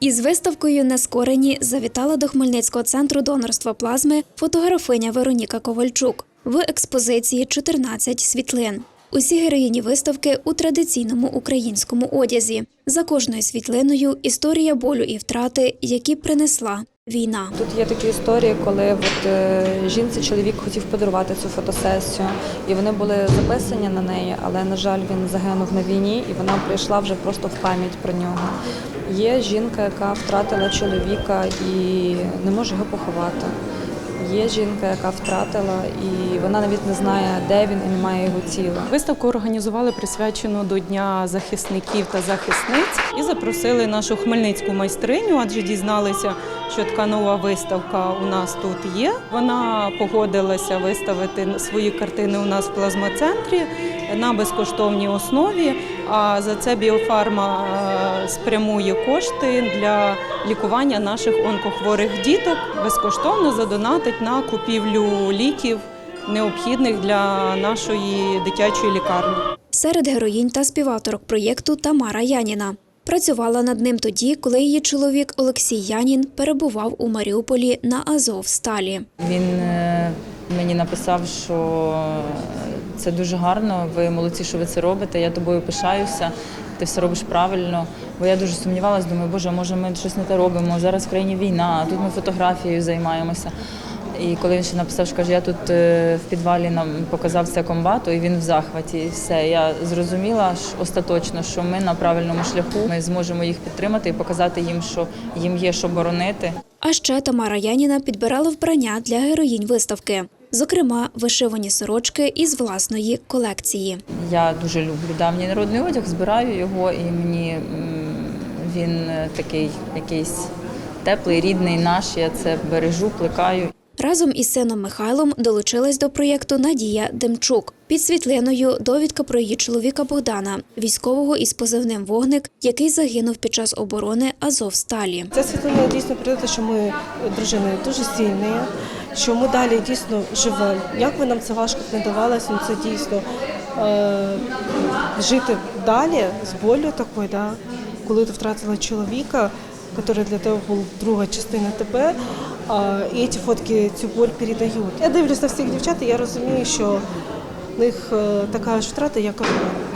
Із виставкою Нескорені завітала до Хмельницького центру донорства плазми фотографиня Вероніка Ковальчук. В експозиції 14 світлин. Усі героїні виставки у традиційному українському одязі. За кожною світлиною історія болю і втрати, які принесла війна. Тут є такі історії, коли от, е, жінці чоловік хотів подарувати цю фотосесію, і вони були записані на неї, але, на жаль, він загинув на війні, і вона прийшла вже просто в пам'ять про нього. Є жінка, яка втратила чоловіка і не може його поховати. Є жінка, яка втратила, і вона навіть не знає, де він і немає його тіла. Виставку організували присвячену до Дня захисників та захисниць і запросили нашу хмельницьку майстриню, адже дізналися, що така нова виставка у нас тут є. Вона погодилася виставити свої картини у нас в плазмоцентрі на безкоштовній основі. А за це біофарма е, спрямує кошти для лікування наших онкохворих діток. Безкоштовно задонатить на купівлю ліків необхідних для нашої дитячої лікарні. Серед героїнь та співавторок проєкту Тамара Яніна. Працювала над ним тоді, коли її чоловік Олексій Янін перебував у Маріуполі на Азовсталі. Він е, мені написав, що це дуже гарно. Ви молодці, що ви це робите. Я тобою пишаюся. Ти все робиш правильно. Бо я дуже сумнівалася, думаю, боже, може ми щось не те робимо. Зараз в країні війна, а тут ми фотографією займаємося. І коли він ще написав, що каже, я тут е, в підвалі нам показав це комбату, і він в захваті. І все. Я зрозуміла ж остаточно, що ми на правильному шляху. Ми зможемо їх підтримати і показати їм, що їм є що боронити. А ще Тамара Яніна підбирала вбрання для героїнь виставки, зокрема, вишивані сорочки із власної колекції. Я дуже люблю давній народний одяг, збираю його, і мені він е, такий якийсь теплий, рідний наш. Я це бережу, плекаю. Разом із сином Михайлом долучилась до проєкту Надія Демчук. Під світлиною довідка про її чоловіка Богдана, військового із позивним вогник, який загинув під час оборони Азовсталі. Ця світлина дійсно те, що ми дружиною дуже сильні, що ми далі дійсно живемо. Як би нам це важко не давалося, ну це дійсно е, жити далі з болю такою, да? коли ти втратила чоловіка, який для тебе був друга частина тебе, і ці фотки цю боль передають. Я дивлюся на всіх дівчат, і я розумію, що в них е, така ж втрата, як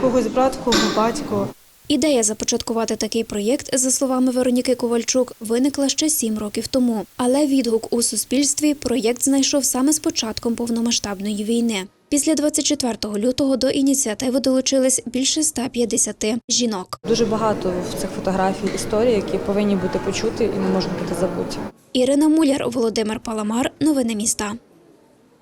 когось брат, кого батько. Ідея започаткувати такий проєкт, за словами Вероніки Ковальчук, виникла ще сім років тому. Але відгук у суспільстві проєкт знайшов саме з початком повномасштабної війни. Після 24 лютого до ініціативи долучились більше 150 жінок. Дуже багато в цих фотографій історій, які повинні бути почути і не можуть бути забуті. Ірина Муляр, Володимир Паламар. Новини міста.